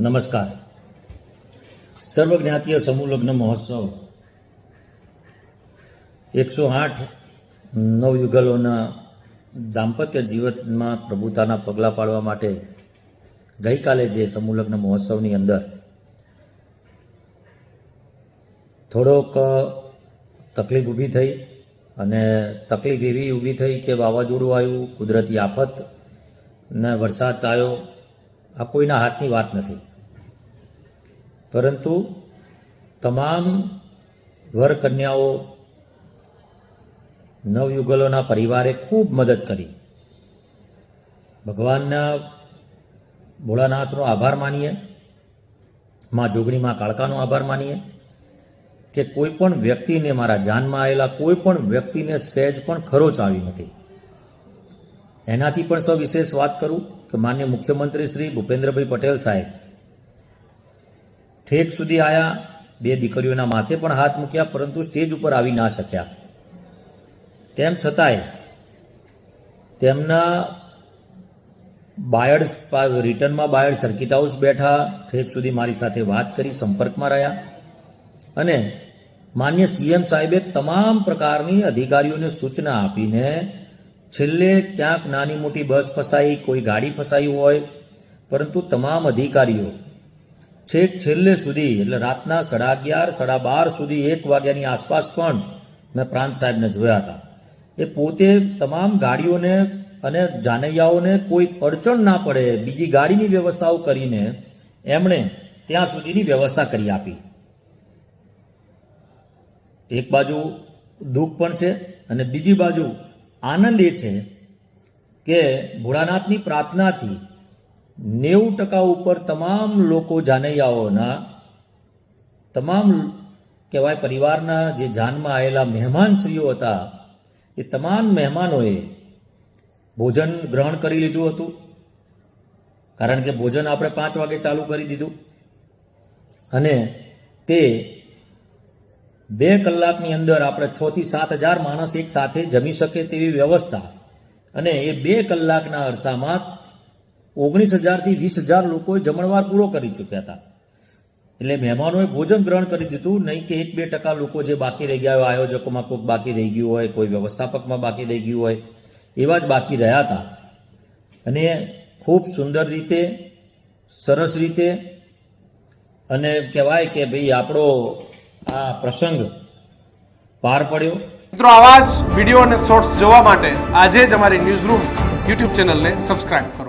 નમસ્કાર. સર્વજ્ઞાતીય સમૂહ લગ્ન મહોત્સવ એકસો આઠ નવયુગલોના દાંપત્ય જીવનમાં પ્રભુતાના પગલાં પાડવા માટે ગઈકાલે જે સમૂહ લગ્ન મહોત્સવની અંદર થોડોક તકલીફ ઊભી થઈ અને તકલીફ એવી ઊભી થઈ કે વાવાઝોડું આવ્યું, કુદરતી આફત ને વરસાદ આવ્યો, આ કોઈના હાથની વાત નથી. પરંતુ તમામ વર કન્યાઓ નવયુગલોના પરિવારે ખૂબ મદદ કરી. ભગવાનના ભોળાનાથનો આભાર માનીએ, માં જોગણીમાં કાળકાનો આભાર માનીએ કે કોઈ પણ વ્યક્તિને મારા જાનમાં આવેલા કોઈ પણ વ્યક્તિને સહેજ પણ ખરોચ આવી નથી. એનાથી પણ સવિશેષ વાત કરું કે માન્ય મુખ્યમંત્રી શ્રી ભૂપેન્દ્રભાઈ પટેલ સાહેબ ઠેક સુધી આવ્યા બે દીકરીઓના માથે પણ હાથ મૂક્યા, પરંતુ સ્ટેજ ઉપર આવી ના શક્યા. તેમ છતાંય તેમના બાયડ રિટર્નમાં બાયડ સર્કિટ હાઉસ બેઠા ઠેક સુધી મારી સાથે વાત કરી, સંપર્કમાં રહ્યા. અને માન્ય સીએમ સાહેબે તમામ પ્રકારની અધિકારીઓને સૂચના આપીને છેલ્લે ક્યાંક નાની મોટી બસ ફસાઈ, કોઈ ગાડી ફસાઈ હોય, પરંતુ તમામ અધિકારીઓ છેક છેલ્લે સુધી, એટલે રાતના સાડા અગિયાર, સાડા બાર સુધી એક વાગ્યાની આસપાસ પણ મેં પ્રાંત સાહેબને જોયા હતા. એ પોતે તમામ ગાડીઓને અને જાનૈયાઓને કોઈ અડચણ ના પડે, બીજી ગાડીની વ્યવસ્થાઓ કરીને એમણે ત્યાં સુધીની વ્યવસ્થા કરી આપી. એક બાજુ દુઃખ પણ છે અને બીજી બાજુ આનંદ એ છે કે ભોળાનાથની પ્રાર્થનાથી નેવું ટકા ઉપર તમામ લોકો જાનૈયાઓના, તમામ કહેવાય પરિવારના જે જાનમાં આવેલા મહેમાનશ્રીઓ હતા, એ તમામ મહેમાનોએ ભોજન ગ્રહણ કરી લીધું હતું. કારણ કે ભોજન આપણે પાંચ વાગે ચાલુ કરી દીધું. અને તે બે કલાકની અંદર આપણે છ થી સાત હજાર માણસ એક સાથે જમી શકે તેવી વ્યવસ્થા અને એ બે કલાકના અરસામાં ઓગણીસ હજારથી વીસ હજાર લોકોએ જમણવાર પૂરો કરી ચૂક્યા હતા. એટલે મહેમાનોએ ભોજન ગ્રહણ કરી દીધું, નહીં કે એક બે ટકા લોકો જે બાકી રહી ગયા હોય, આયોજકોમાં કોઈક બાકી રહી ગયું હોય, કોઈ વ્યવસ્થાપકમાં બાકી રહી ગયું હોય, એવા જ બાકી રહ્યા હતા. અને ખૂબ સુંદર રીતે, સરસ રીતે, અને કહેવાય કે ભાઈ આપણો આ પ્રસંગ પાર પડ્યો. મિત્રો, આવા જ વીડિયો અને શોર્ટ્સ જોવા માટે આજે જ અમારી ન્યૂઝ રૂમ યુટ્યુબ ચેનલને સબસ્ક્રાઇબ કરો.